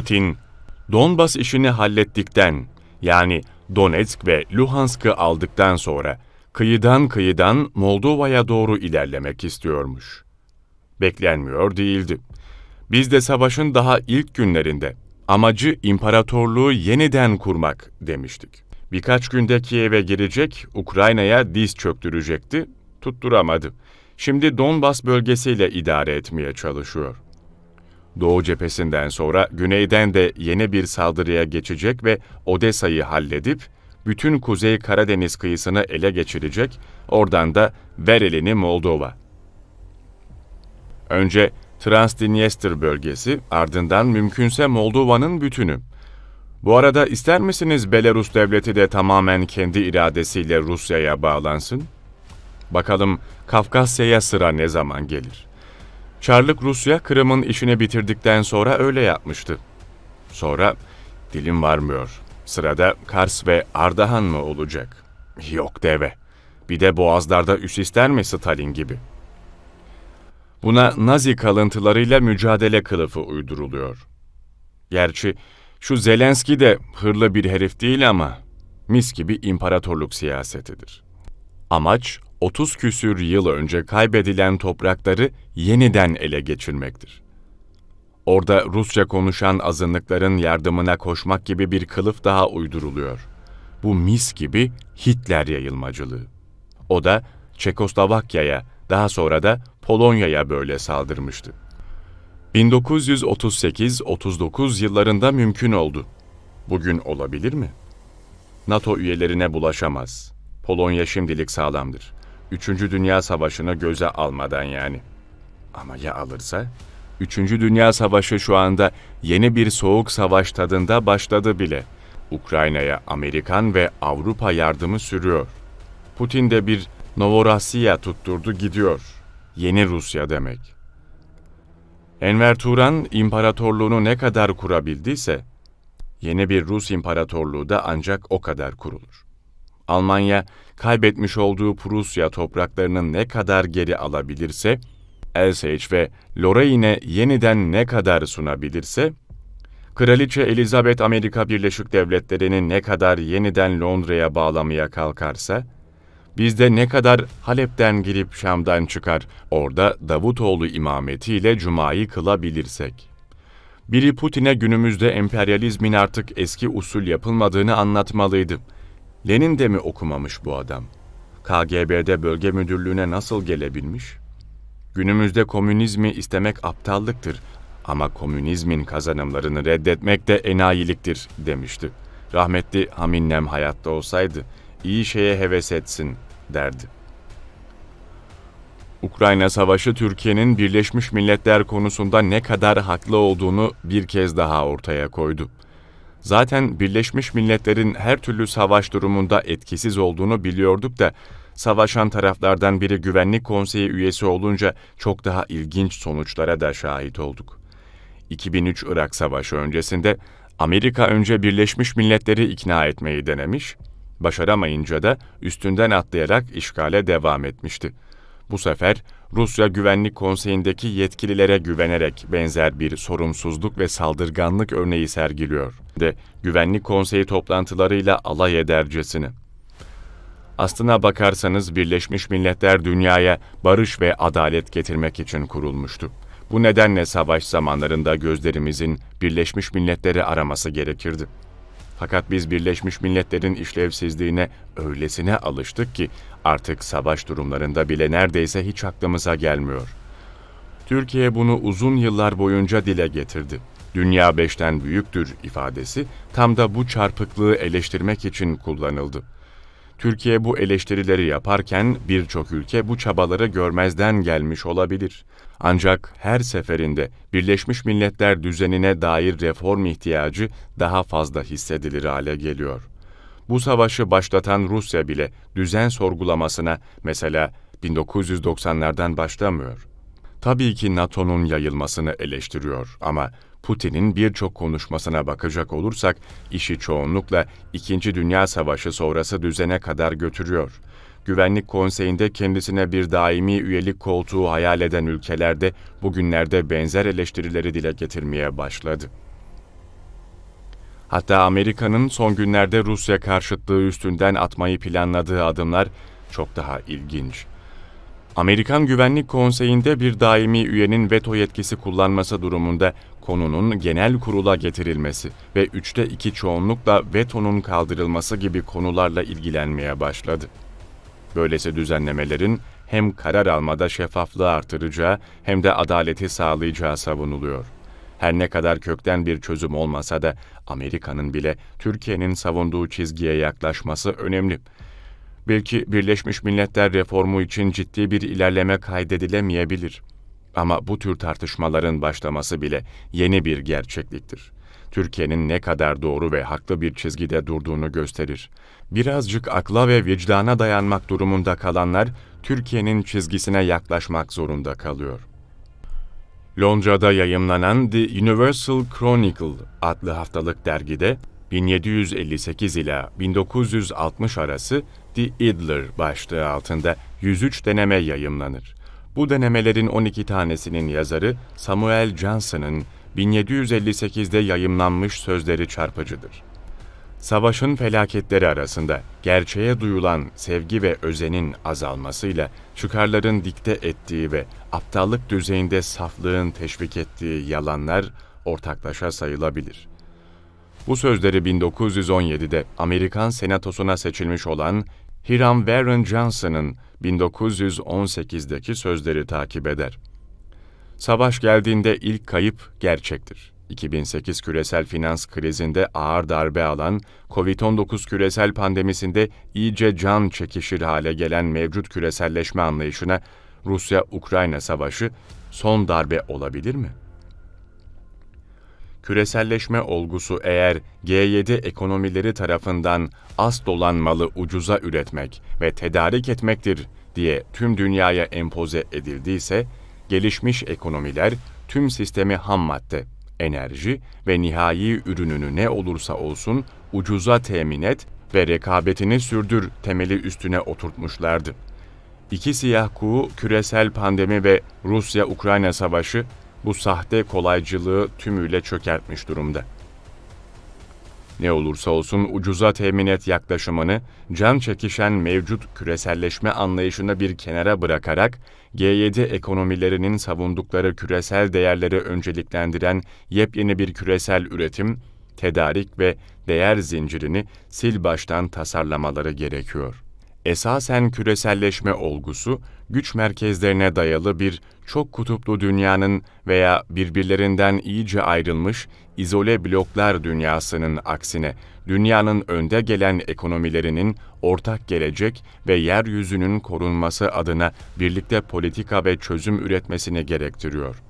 Putin, Donbas işini hallettikten, yani Donetsk ve Luhansk'ı aldıktan sonra kıyıdan kıyıdan Moldova'ya doğru ilerlemek istiyormuş. Beklenmiyor değildi. Biz de savaşın daha ilk günlerinde amacı imparatorluğu yeniden kurmak demiştik. Birkaç günde Kiev'e girecek, Ukrayna'ya diz çöktürecekti, tutturamadı. Şimdi Donbas bölgesiyle idare etmeye çalışıyor. Doğu cephesinden sonra güneyden de yeni bir saldırıya geçecek ve Odessa'yı halledip bütün Kuzey Karadeniz kıyısını ele geçirecek, oradan da ver elini Moldova. Önce Transdniester bölgesi, ardından mümkünse Moldova'nın bütünü. Bu arada ister misiniz Belarus devleti de tamamen kendi iradesiyle Rusya'ya bağlansın? Bakalım Kafkasya'ya sıra ne zaman gelir? Çarlık Rusya Kırım'ın işini bitirdikten sonra öyle yapmıştı. Sonra dilim varmıyor. Sırada Kars ve Ardahan mı olacak? Yok deve. Bir de boğazlarda üs ister mi Stalin gibi? Buna Nazi kalıntılarıyla mücadele kılıfı uyduruluyor. Gerçi şu Zelenski de hırlı bir herif değil ama mis gibi imparatorluk siyasetidir. Amaç 30 küsür yıl önce kaybedilen toprakları yeniden ele geçirmektir. Orada Rusça konuşan azınlıkların yardımına koşmak gibi bir kılıf daha uyduruluyor. Bu mis gibi Hitler yayılmacılığı. O da Çekoslovakya'ya, daha sonra da Polonya'ya böyle saldırmıştı. 1938-39 yıllarında mümkün oldu. Bugün olabilir mi? NATO üyelerine bulaşamaz. Polonya şimdilik sağlamdır. Üçüncü Dünya Savaşı'nı göze almadan yani. Ama ya alırsa? Üçüncü Dünya Savaşı şu anda yeni bir soğuk savaş tadında başladı bile. Ukrayna'ya Amerikan ve Avrupa yardımı sürüyor. Putin de bir Novorossiya tutturdu gidiyor. Yeni Rusya demek. Enver Turan imparatorluğunu ne kadar kurabildiyse, yeni bir Rus imparatorluğu da ancak o kadar kurulur. Almanya kaybetmiş olduğu Prusya topraklarının ne kadar geri alabilirse, Alsace ve Lorraine yeniden ne kadar sunabilirse, Kraliçe Elizabeth Amerika Birleşik Devletleri'ni ne kadar yeniden Londra'ya bağlamaya kalkarsa, biz de ne kadar Halep'ten girip Şam'dan çıkar, orada Davutoğlu imametiyle Cuma'yı kılabilirsek. Biri Putin'e günümüzde emperyalizmin artık eski usul yapılmadığını anlatmalıydı. Lenin de mi okumamış bu adam? KGB'de bölge müdürlüğüne nasıl gelebilmiş? Günümüzde komünizmi istemek aptallıktır ama komünizmin kazanımlarını reddetmek de enayiliktir demişti. Rahmetli Haminnem hayatta olsaydı iyi şeye heves etsin derdi. Ukrayna Savaşı Türkiye'nin Birleşmiş Milletler konusunda ne kadar haklı olduğunu bir kez daha ortaya koydu. Zaten Birleşmiş Milletler'in her türlü savaş durumunda etkisiz olduğunu biliyorduk da savaşan taraflardan biri Güvenlik Konseyi üyesi olunca çok daha ilginç sonuçlara da şahit olduk. 2003 Irak Savaşı öncesinde Amerika önce Birleşmiş Milletler'i ikna etmeyi denemiş, başaramayınca da üstünden atlayarak işgale devam etmişti. Bu sefer Rusya Güvenlik Konseyi'ndeki yetkililere güvenerek benzer bir sorumsuzluk ve saldırganlık örneği sergiliyor. De Güvenlik Konseyi toplantılarıyla alay edercesine. Aslına bakarsanız Birleşmiş Milletler dünyaya barış ve adalet getirmek için kurulmuştu. Bu nedenle savaş zamanlarında gözlerimizin Birleşmiş Milletleri araması gerekirdi. Fakat biz Birleşmiş Milletler'in işlevsizliğine öylesine alıştık ki artık savaş durumlarında bile neredeyse hiç aklımıza gelmiyor. Türkiye bunu uzun yıllar boyunca dile getirdi. Dünya beşten büyüktür ifadesi tam da bu çarpıklığı eleştirmek için kullanıldı. Türkiye bu eleştirileri yaparken birçok ülke bu çabaları görmezden gelmiş olabilir. Ancak her seferinde Birleşmiş Milletler düzenine dair reform ihtiyacı daha fazla hissedilir hale geliyor. Bu savaşı başlatan Rusya bile düzen sorgulamasına mesela 1990'lardan başlamıyor. Tabii ki NATO'nun yayılmasını eleştiriyor ama Putin'in birçok konuşmasına bakacak olursak işi çoğunlukla İkinci Dünya Savaşı sonrası düzene kadar götürüyor. Güvenlik Konseyi'nde kendisine bir daimi üyelik koltuğu hayal eden ülkelerde bugünlerde benzer eleştirileri dile getirmeye başladı. Hatta Amerika'nın son günlerde Rusya karşıtlığı üstünden atmayı planladığı adımlar çok daha ilginç. Amerikan Güvenlik Konseyi'nde bir daimi üyenin veto yetkisi kullanması durumunda konunun genel kurula getirilmesi ve üçte iki çoğunlukla vetonun kaldırılması gibi konularla ilgilenmeye başladı. Böylesi düzenlemelerin hem karar almada şeffaflığı artıracağı hem de adaleti sağlayacağı savunuluyor. Her ne kadar kökten bir çözüm olmasa da Amerika'nın bile Türkiye'nin savunduğu çizgiye yaklaşması önemli. Belki Birleşmiş Milletler reformu için ciddi bir ilerleme kaydedilemeyebilir. Ama bu tür tartışmaların başlaması bile yeni bir gerçekliktir. Türkiye'nin ne kadar doğru ve haklı bir çizgide durduğunu gösterir. Birazcık akla ve vicdana dayanmak durumunda kalanlar Türkiye'nin çizgisine yaklaşmak zorunda kalıyor. Londra'da yayımlanan The Universal Chronicle adlı haftalık dergide 1758 ila 1960 arası The Idler başlığı altında 103 deneme yayımlanır. Bu denemelerin 12 tanesinin yazarı Samuel Johnson'ın 1758'de yayımlanmış sözleri çarpıcıdır. Savaşın felaketleri arasında gerçeğe duyulan sevgi ve özenin azalmasıyla çıkarların dikte ettiği ve aptallık düzeyinde saflığın teşvik ettiği yalanlar ortaklaşa sayılabilir. Bu sözleri 1917'de Amerikan Senatosu'na seçilmiş olan Hiram Warren Johnson'ın 1918'deki sözleri takip eder. Savaş geldiğinde ilk kayıp gerçektir. 2008 küresel finans krizinde ağır darbe alan, Covid-19 küresel pandemisinde iyice can çekişir hale gelen mevcut küreselleşme anlayışına Rusya-Ukrayna savaşı son darbe olabilir mi? Küreselleşme olgusu eğer G7 ekonomileri tarafından az dolan malı ucuza üretmek ve tedarik etmektir diye tüm dünyaya empoze edildiyse, gelişmiş ekonomiler tüm sistemi ham madde, enerji ve nihai ürününü ne olursa olsun ucuza temin et ve rekabetini sürdür temeli üstüne oturtmuşlardı. İki siyah kuğu küresel pandemi ve Rusya-Ukrayna savaşı bu sahte kolaycılığı tümüyle çökertmiş durumda. Ne olursa olsun ucuza temin et yaklaşımını can çekişen mevcut küreselleşme anlayışını bir kenara bırakarak G7 ekonomilerinin savundukları küresel değerleri önceliklendiren yepyeni bir küresel üretim, tedarik ve değer zincirini sil baştan tasarlamaları gerekiyor. Esasen küreselleşme olgusu, güç merkezlerine dayalı bir çok kutuplu dünyanın veya birbirlerinden iyice ayrılmış izole bloklar dünyasının aksine dünyanın önde gelen ekonomilerinin ortak gelecek ve yeryüzünün korunması adına birlikte politika ve çözüm üretmesini gerektiriyor.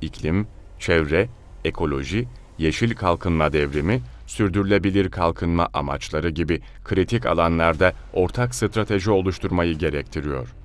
İklim, çevre, ekoloji, yeşil kalkınma devrimi, sürdürülebilir kalkınma amaçları gibi kritik alanlarda ortak strateji oluşturmayı gerektiriyor.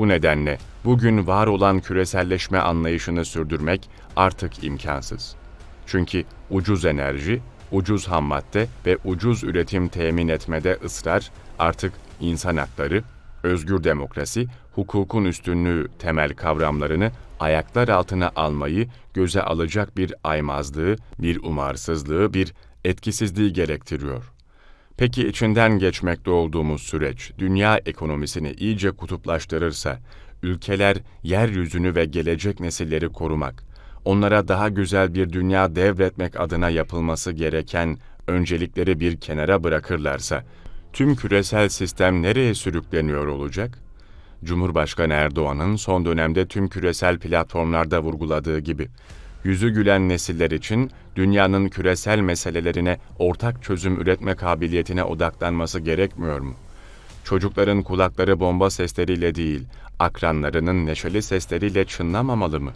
Bu nedenle bugün var olan küreselleşme anlayışını sürdürmek artık imkansız. Çünkü ucuz enerji, ucuz ham madde ve ucuz üretim temin etmede ısrar artık insan hakları, özgür demokrasi, hukukun üstünlüğü temel kavramlarını ayaklar altına almayı göze alacak bir aymazlığı, bir umarsızlığı, bir etkisizliği gerektiriyor. Peki içinden geçmekte olduğumuz süreç dünya ekonomisini iyice kutuplaştırırsa, ülkeler yeryüzünü ve gelecek nesilleri korumak, onlara daha güzel bir dünya devretmek adına yapılması gereken öncelikleri bir kenara bırakırlarsa, tüm küresel sistem nereye sürükleniyor olacak? Cumhurbaşkanı Erdoğan'ın son dönemde tüm küresel platformlarda vurguladığı gibi, yüzü gülen nesiller için dünyanın küresel meselelerine ortak çözüm üretme kabiliyetine odaklanması gerekmiyor mu? Çocukların kulakları bomba sesleriyle değil, akranlarının neşeli sesleriyle çınlamamalı mı?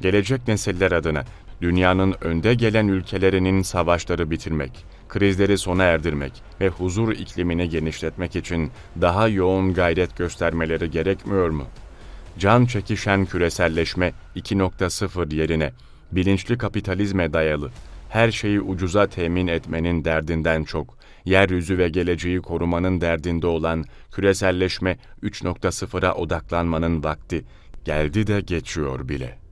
Gelecek nesiller adına dünyanın önde gelen ülkelerinin savaşları bitirmek, krizleri sona erdirmek ve huzur iklimini genişletmek için daha yoğun gayret göstermeleri gerekmiyor mu? Can çekişen küreselleşme 2.0 yerine bilinçli kapitalizme dayalı, her şeyi ucuza temin etmenin derdinden çok, yeryüzü ve geleceği korumanın derdinde olan küreselleşme 3.0'a odaklanmanın vakti. Geldi de geçiyor bile.''